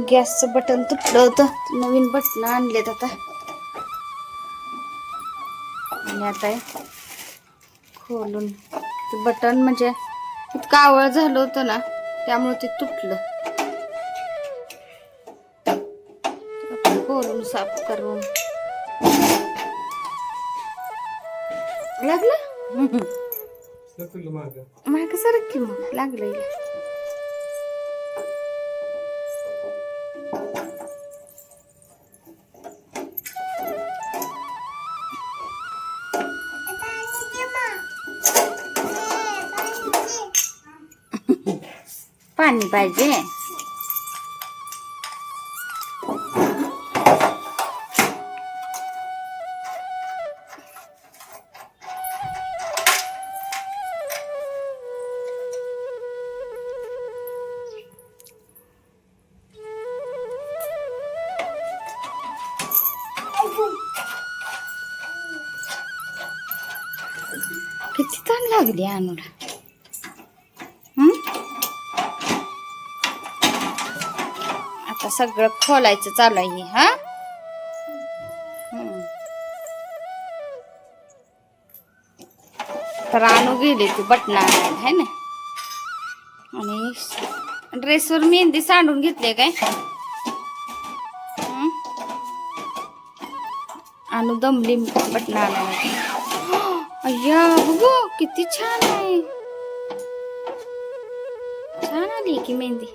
गॅसचं बटन तुटलं होतं. नवीन बटन आणलेत आता. आणि आता हे खोलून बटन म्हणजे इतकं आवळ झालं होतं ना त्यामुळे ते तुटलं. खोलून साफ करून. लागलं? माग. सरक की मग लागलं पाणी पाहिजे किती ताण लागली अनुला सगळं खोलायचं चालू आहे हा तर आणू गेले ती बटना है ना? आणि ड्रेसवर मेहंदी सांडून घेतली काय? आणू दमली बटना आणायला. अय्या बघू किती छान आहे. छान आली की मेहंदी.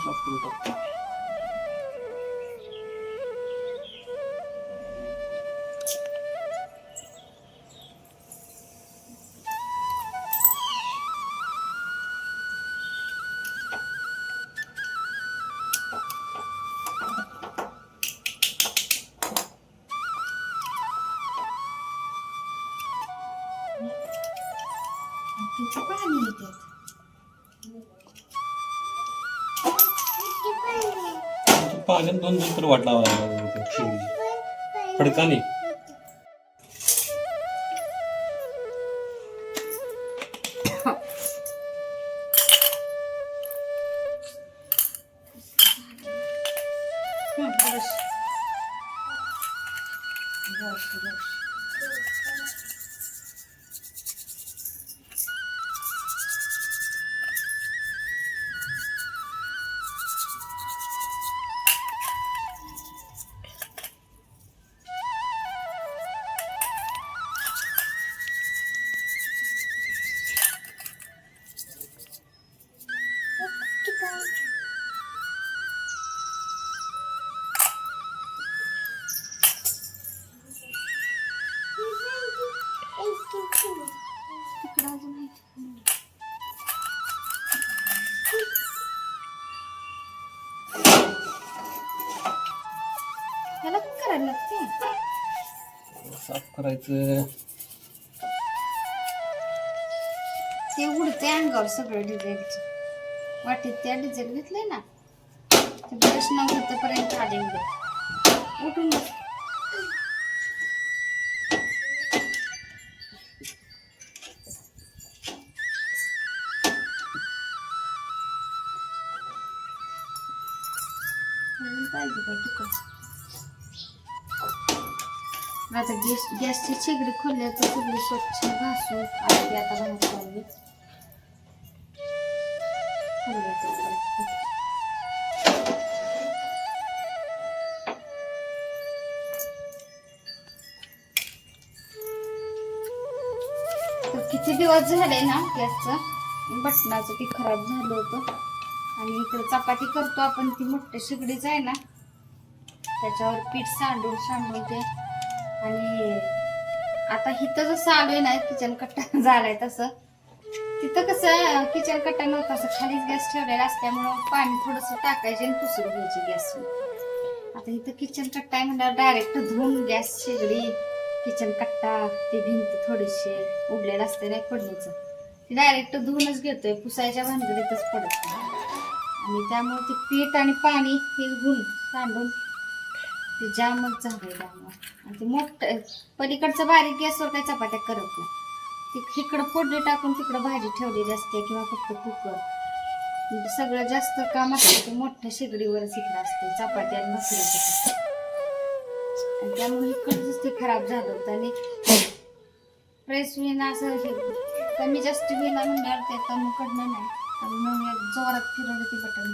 サークルった。पाण्यात दोन दोन तर वाट लावायला खडकाने करायचं. ते उडते अंगावर सगळं डिझाईनचं वाटेत त्या डिझाईन घेतलंय ना ते ब्रश न पर्यंत आले उठून गॅस गॅसची शेगडी खोलल्या सगळी स्वच्छ घासून आधी आता बाहेर काढली किती दिवस झाले ना गॅसचं? बटनाचं ती खराब झालं होतं. आणि इकडे चपाती करतो आपण ती मोठ्या शेगडीच आहे ना. त्याच्यावर पीठ सांडून सांडून ते आणि आता इथं जसं आलोय ना किचन कट्टा झालाय तसं. तिथं कसं किचन कट्टा नव्हता असं खालीच गॅस ठेवलेला असल्यामुळं पाणी थोडंसं टाकायचे आणि पुसून घ्यायची गॅस आता इथं किचन कट्टा आहे म्हणल्यावर डायरेक्ट धुवून गॅस शेगडी किचन कट्टा ते भिंत थोडीशी उडलेलं असते नाही पडण्याचं ते डायरेक्ट धुवूनच घेतोय पुसायच्या भानगडीतच पडत आणि त्यामुळे ते पीठ आणि पाणी हे गुण तांडून ते जामच झालंय त्यामुळं आणि ते मोठं पलीकडचं बारीक गॅसवर काही चपात्या करत नाही. ती इकडं फोडणी टाकून तिकडं भाजी ठेवलेली असते किंवा फक्त कुकर. सगळं जास्त काम असतं ते मोठ्या शेगडीवरच इकडं असते. चपाती आणि भाकरीचं आणि त्यामुळे इकडचंच ते खराब झालं होतं. आणि प्रेस विना असं हे कमी जास्त विना म्हणल्यावर ते कमी कडनं नाही त्यामुळे जोरात फिरवलं ते बटन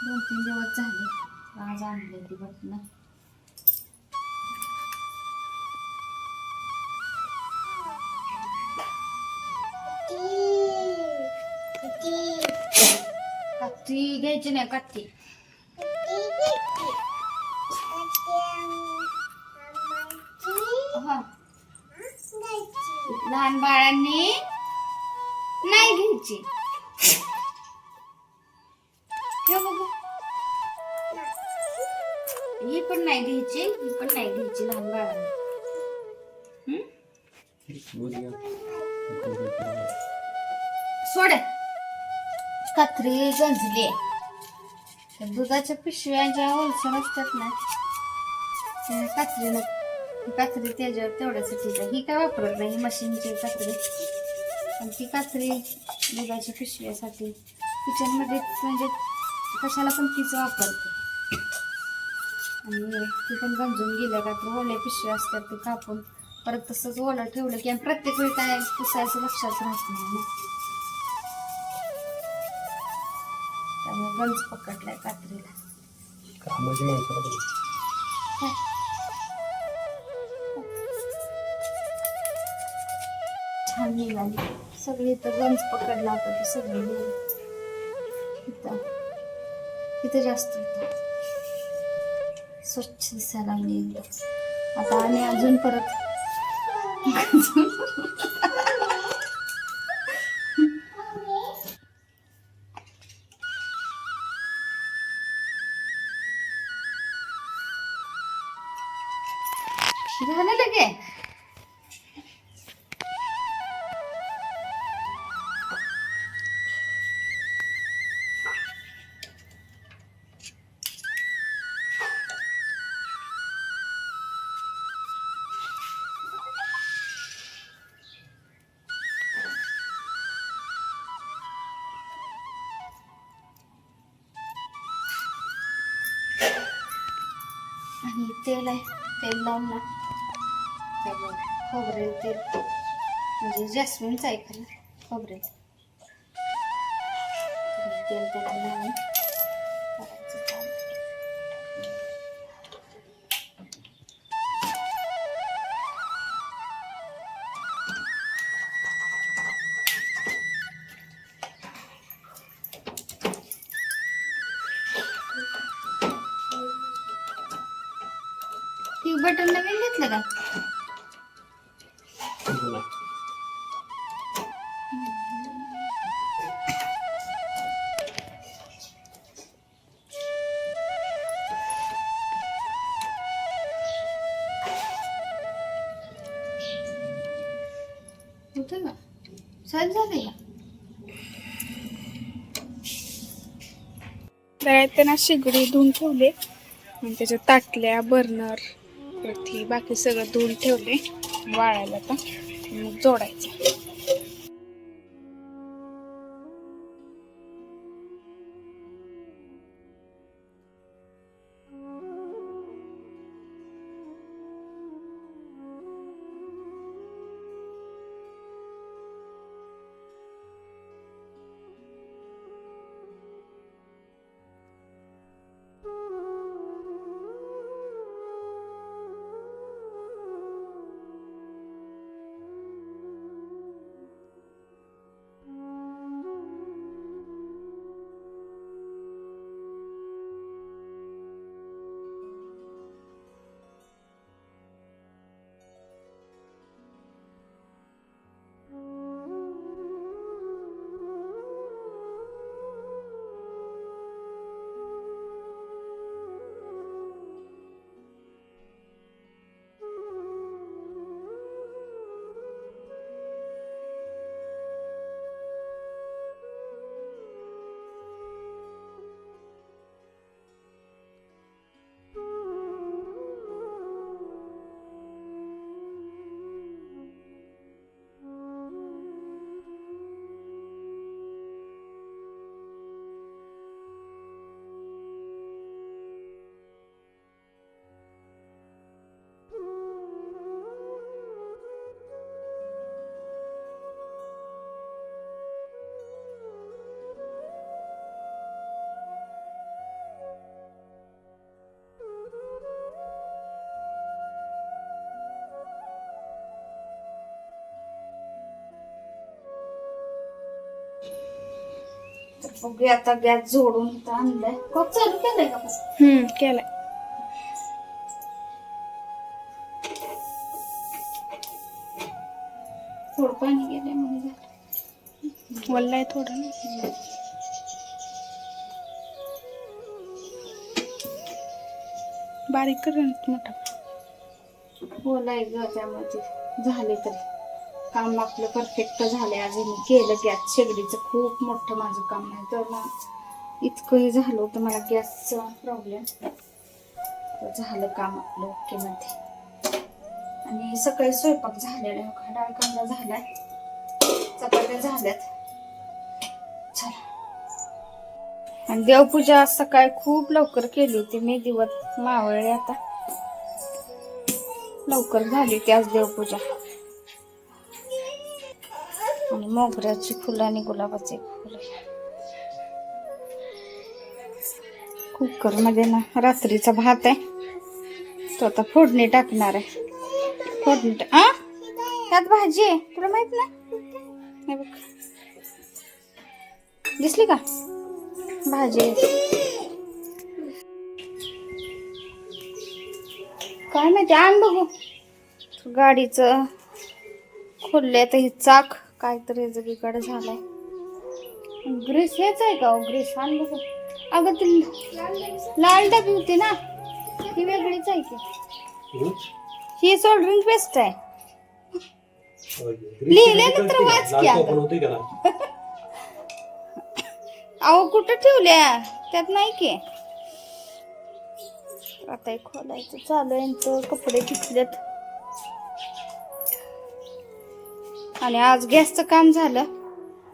दोन तीन दिवस झाले. आज आणले ती बटन कत्ती घ्यायची नाही कत्ती लहान बाळांनी नाही घ्यायची. नाही घ्यायची ही पण नाही घ्यायची लहान बाळाला. सोड. कात्री गंजली. दुधाच्या पिशव्या ज्या ओलसर असतात ना त्या कात्रीनं कात्री त्याच्यावर तेवढ्यासाठी आहे. ही काय वापरत नाही मशीनची कात्री. पण ती कात्री दुधाच्या पिशव्यासाठी किचनमध्ये म्हणजे कशाला पण तीच वापरते. आणि ती पण गंजून गेल्या का? तर ओल्या पिशव्या असतात ते कापून. परत तसंच ओलं ठेवलं की आणि प्रत्येक वेळी काय पुसायचं लक्षात राहत नाही ना. त्यामुळे गंज पकडलाय कात्रीला. छान निघाली. सगळी इथं गंज पकडला होता ते सगळी. गेली. इथं. इथं जास्त होतं. स्वच्छ दिसायला लागली एकदम आता आणि अजून परत झालं लगे? लावून ना त्यामुळे खोबरेल तेल म्हणजे जॅस्मिनचं आहे खरं खोबरेल तेल त्याला लावून सहज झाले का तळ्यात त्यांना शेगडी धुवून ठेवले. आणि त्याच्या ताटल्या बर्नर वरती बाकी सगळं धुवून ठेवले. वाळायला आता. मग जोडायचं. बघूया आता गॅस जोडून इथं आणलाय कप चालू केलंय का? हम्म केलाय थोडं पाणी गेलंय म्हणजे. वल्लाय थोडं ना. बारीक कर मोठा बोलाय ग त्यामध्ये झाले तर काम आपलं परफेक्ट झालंय. आज मी केलं गॅस शेगडीचं. खूप मोठं माझं काम आहे. तर ना इतकंही झालं होतं मला गॅसचा प्रॉब्लेम झालं काम आपलं ओकेमध्ये आणि सकाळी स्वयंपाक झालेला आहे. बघा. डाळ कांदा झालाय. चपात्या झाल्यात. चला. आणि देवपूजा आज सकाळी खूप लवकर केली होती. मी दिवस मावळले आता. लवकर झाली होती आज देवपूजा. आणि मोगऱ्याची फुलं आणि गुलाबाचे फुलं कुकरमध्ये ना रात्रीचा भात आहे तो आता फोडणी टाकणार आहे फोडणी आ त्यात भाजी आहे तुला माहीत नाही बघ दिसली का भाजी आहे. काय माहिती आण बघू गाडीचं खोलले तर ही चाक काहीतरी जगीकडे झालाय. ग्रीस हेच आहे का हो? ग्रीस? आण बघू. अगं ती लाल डबी होती ना ही वेगळीच आहे की? ही सोल्डरिंग पेस्ट आहे. होय. लिहिलेलं तर वाच की आता. अहो कुठं ठेवल्या? त्यात नाही की. आता एक खोलायचं चालू आहे यांचं कपडे पिकलेत आणि आज गॅसचं काम झालं.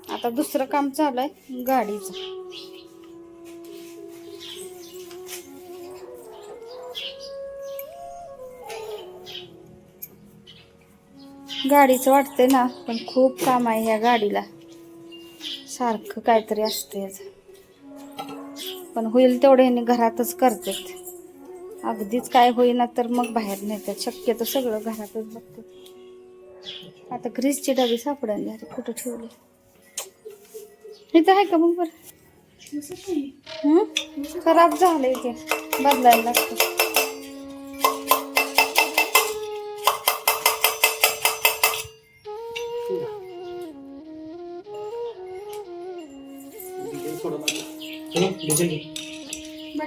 आता दुसरं काम चालू आहे गाडीचं. गाडीचं वाटतंय ना पण खूप काम आहे ह्या गाडीला. सारखं काहीतरी असतं याचं. पण होईल तेवढे ह्यांनी घरातच करतात. अगदीच काय होईना तर मग बाहेर नेतात. शक्यतो सगळं घरातच बघतात. आता ग्रीसची डबी सापडायला अरे कुठं ठेवली? इथं आहे का मग बरं? खराब झालं ते. बदलायला लागतं.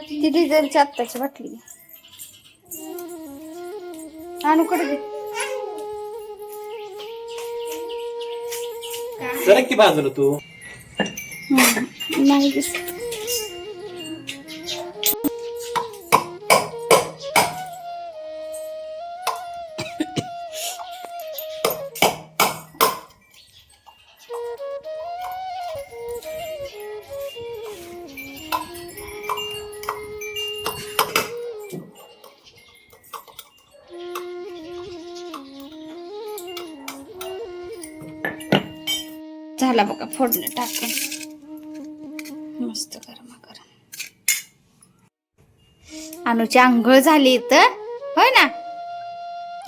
ती डिझेलची आत्ताची बाटली घे. आणू की बाजूला तू. नाही दिसत. झाला बघा फोडणं टाकून. मस्त गरमा गरम. अनुची आंघोळ झाली तर होय ना?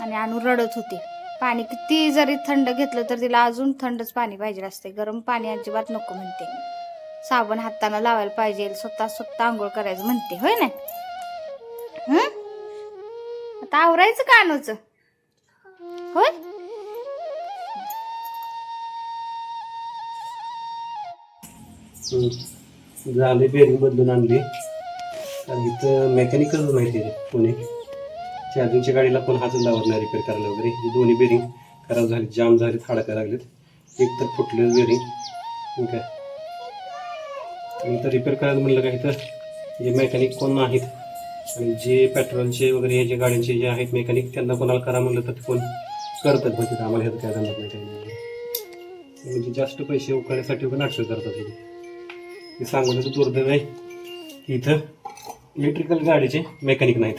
आणि अनु रडत होती. पाणी किती जरी थंड घेतलं तर तिला अजून थंडच पाणी पाहिजे असते गरम पाणी अजिबात नको म्हणते. साबण हाताला लावायला पाहिजे स्वतः स्वतः आंघोळ करायचं म्हणते. होय ना? हं? आता आवरायचं का अनुचं? होय? झाले बेरिंग बदलून आणली. कारण इथं मेकॅनिकल माहिती आहे पुणे. चार्जिंगच्या गाडीला पण हातच लावत नाही रिपेअर करायला वगैरे. दोन्ही बेरिंग खराब झाले जाम झाले थाडका लागलेत. एक तर फुटले बेरिंग ठीक आहे. इथं रिपेअर करायला म्हणलं का इथं जे मेकॅनिक कोण आहेत आणि जे पेट्रोलचे वगैरे हे जे गाड्यांचे जे आहेत मेकॅनिक त्यांना कोणाला करा म्हणलं तर कोण करतात म्हणजे आम्हाला ह्याचं काय जमत नाही. म्हणजे जास्त पैसे उकळण्यासाठी पण अडचण करतात हे. सांगण्याचं दुर्दैव आहे. की इथं इलेक्ट्रिकल गाडीचे मेकॅनिक नाहीत.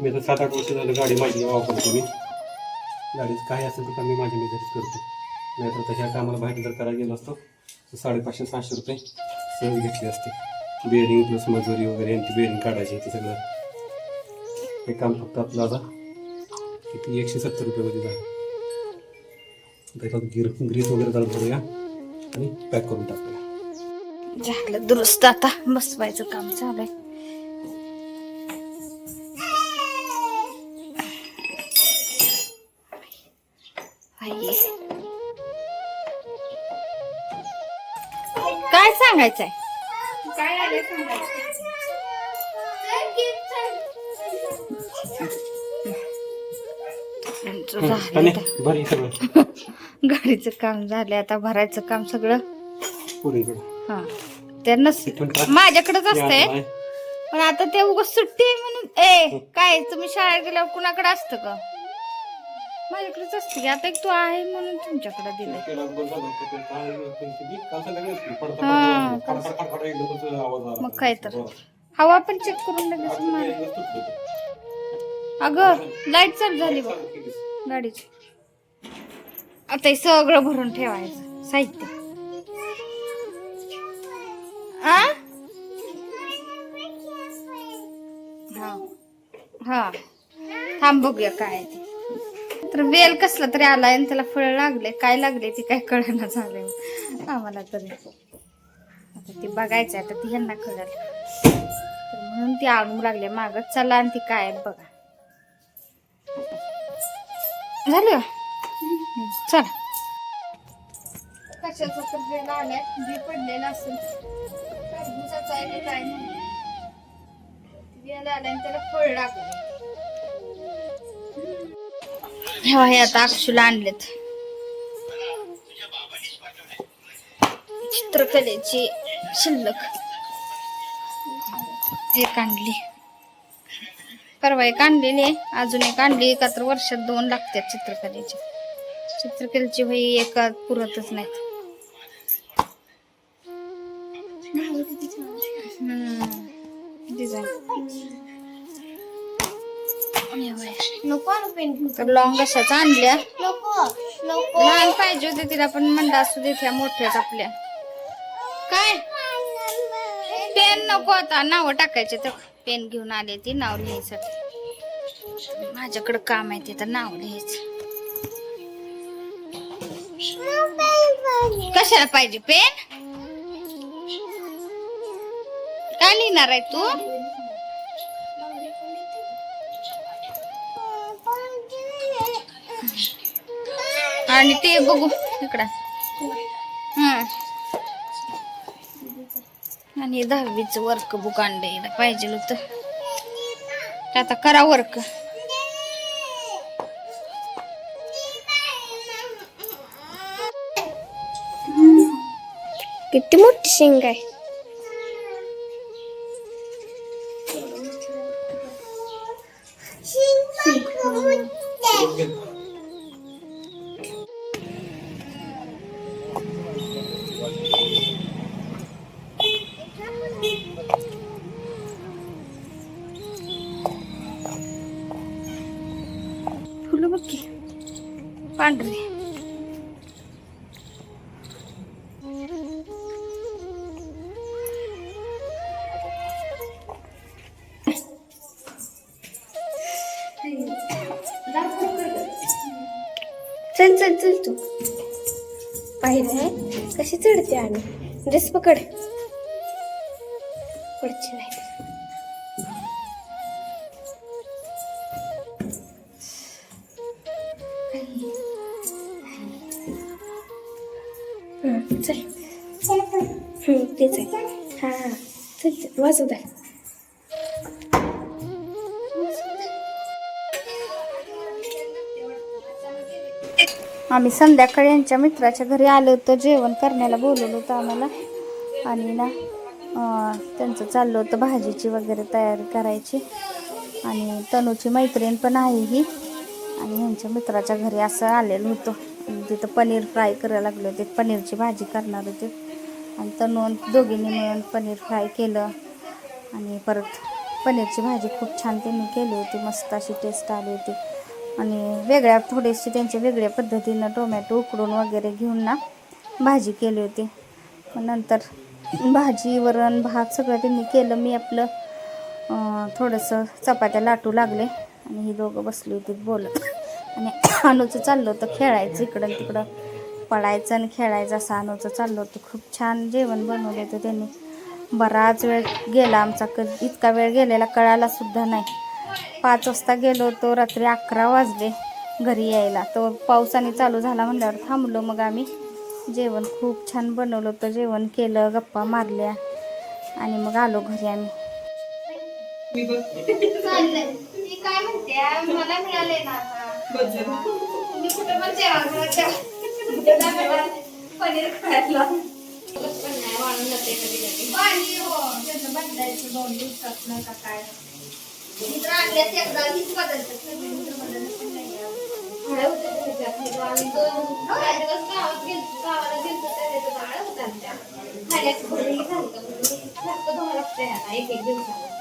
मी तर सात आठ वर्ष झालं गाडी माझी वापरतो मी. गाडीत काय असेल तर मी माझी मेजरीत करतो. नाहीतर तशा कामाला बाहेर जर करायला गेलो असतो तर साडेपाचशे सहाशे रुपये सहज घेतली असते. बेअरिंग प्लस मजुरी वगैरे यांची बेअरिंग काढायची ते सगळं. हे काम फक्त आपलं आता किती एकशे सत्तर रुपयामध्ये झालं. त्याच्यात गिर ग्रीस वगैरे चालू भरूया आणि पॅक करून टाकूया. झालं दुरुस्त आता बसवायचं काम चालू आहे. आई. काय सांगायचंय? काय आले सांगायचं? झालं गाडीचं काम झालंय आता भरायचं काम सगळं. हा. ते नस इथून टाक. माझ्याकडेच असतंय. नाही. पण आता ते उगाच सुट्टी आहे म्हणून ए काय तुम्ही शाळेत गेल्यावर कुणाकडे असतं का? माझ्याकडेच असतं की आता एक तू आहे म्हणून तुमच्याकडे हा, आला. मग काय तर. हवा पण चेक करून लगेच. अगं लाइट चालू झाली बघ. गाडीची. आता हे सगळं भरून ठेवायचं. साहित्य. हा. हा. थांब बघूया काय ते. तर वेल कसला तरी आलाय आणि त्याला फळ लागले. काय लागले ते काय कळना झाले आम्हाला तरी. आता ते बघायचं आता ती ह्यांना कळल. तर म्हणून ती आणून लागले. मागत चला आणि ती काय आहे बघा. झालं चला. कशाचा तर वेळ आलाय बी पडलेला असेल काय नाही. वेळ आणि त्याला फळ हे हे आता अक्षुला आणलेत. चित्रकलेची शिल्लक. एक आणली. परवा एक आणलेली अजून एक आणली का तर वर्षात दोन लागतात चित्रकलेची. चित्रकलेची वही एका पुरतच नाहीत. नको लॉंग अशाच आणल्या. लहान पाहिजे होते तिला पण म्हणलं असू दे त्या मोठ्याच आपल्या. काय? पेन नको आता. नाव टाकायचे तर पेन घेऊन आले ती नाव लिहायसाठी माझ्याकडे काम आहे ते तर नाव लिहायचं. कशाला पाहिजे? पेन? काय लिहिणार आहे तू? आणि ते बघू. इकडं. हम्म. आणि दहावीचं वर्क बुक आणलं पाहिजे होतं. आता करा वर्क किती मोठी शेंग आहे. पांढरी. चल चल चल तू. पाहिजे कशी चढते आणि? ड्रेस पकड. हं, चल. तेच आहे हां हा. चल चल. द्या आम्ही संध्याकाळी यांच्या मित्राच्या घरी आलो होतो जेवण करण्याला बोलवलं होतं आम्हाला. आणि ना त्यांचं चाललं होतं भाजीची वगैरे तयारी करायची. आणि तनूची मैत्रीण पण आहे ही. आणि यांच्या मित्राच्या घरी असं आलेलं होतं. तिथं पनीर फ्राय करायला लागले होते. पनीरची भाजी करणार होते. आणि तनून दोघींनी मिळून पनीर फ्राय केलं. आणि परत पनीरची भाजी खूप छान त्यांनी केली होती. मस्त अशी टेस्ट आली होती. आणि वेगळ्या थोडीशी त्यांच्या वेगळ्या पद्धतीनं टोमॅटो उकडून वगैरे घेऊन ना भाजी केली होती. नंतर भाजी वरण भात सगळं त्यांनी केलं. मी आपलं थोडंसं चपात्या लाटू लागले. आणि ही दोघं बसली होती बोलत. आणि अनुचं चाललं होतं खेळायचं इकडं तिकडं. पळायचं आणि खेळायचं असं अनुचं चाललं होतं. खूप छान जेवण बनवलं होतं त्यांनी. बराच वेळ गेला आमचा. क इतका वेळ गेलेला कळाला सुद्धा नाही. पाच वाजता गेलो होतो रात्री अकरा वाजले घरी यायला. तो पावसाने चालू झाला म्हणल्यावर थांबलो मग आम्ही. जेवण खूप छान बनवलं होतं. जेवण केलं गप्पा मारल्या आणि मग आलो घरी आम्ही. काय म्हणते मला मिळाले ना तुम्ही कुठं पण जेवा पनीर खायला. पाणी हो त्याचं बदलायचं दोन दिवसात नाही का काय. मित्र आणल्यात एकदा हीच बदलतात. सगळे मित्र बदलत नाही भाड्या होत्या त्याच्यात? आम्ही दोन काय दिवस गावात गेलो गावाला गेलो त्याच्यात होत्या आमच्या. खाण्याचं धुवा आता एक एक दिवसाला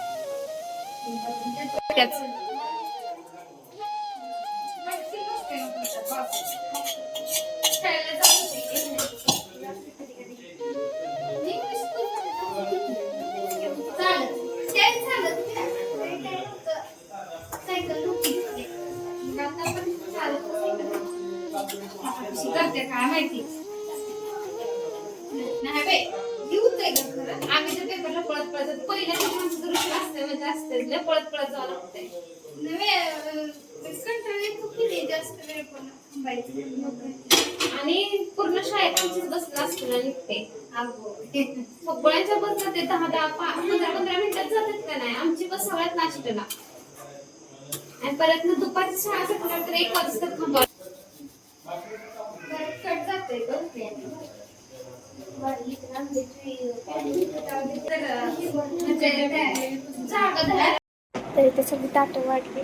करते काय माहिती नाही बाई देऊच आहे का खरं आम्ही तर पेपरला पळत पळत जातो. पहिल्या दिवशी असते म्हणजे असते लय पळत पळत जावं लागतंय नव्हे, अं, कंटाळा येतो किती नाही जास्त वेळ पण आणि पूर्ण शाळेत आमचीच बसला असतो ना निघते सगळ्यांच्या बस जाते दहा दहा पंधरा पंधरा मिनिटात जातात का नाही? आमची बस सगळ्यात नाश्त्याला आणि परत मग दुपारची शाळा सुटल्यावर तर एक वाजता थांबवा कट जातोय गं ते. जागा धरा. तर इथे सगळी ताटं वाढली.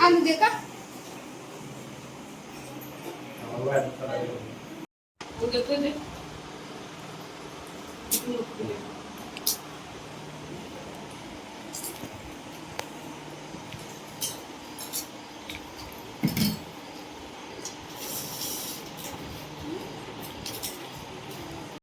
आणू दे का?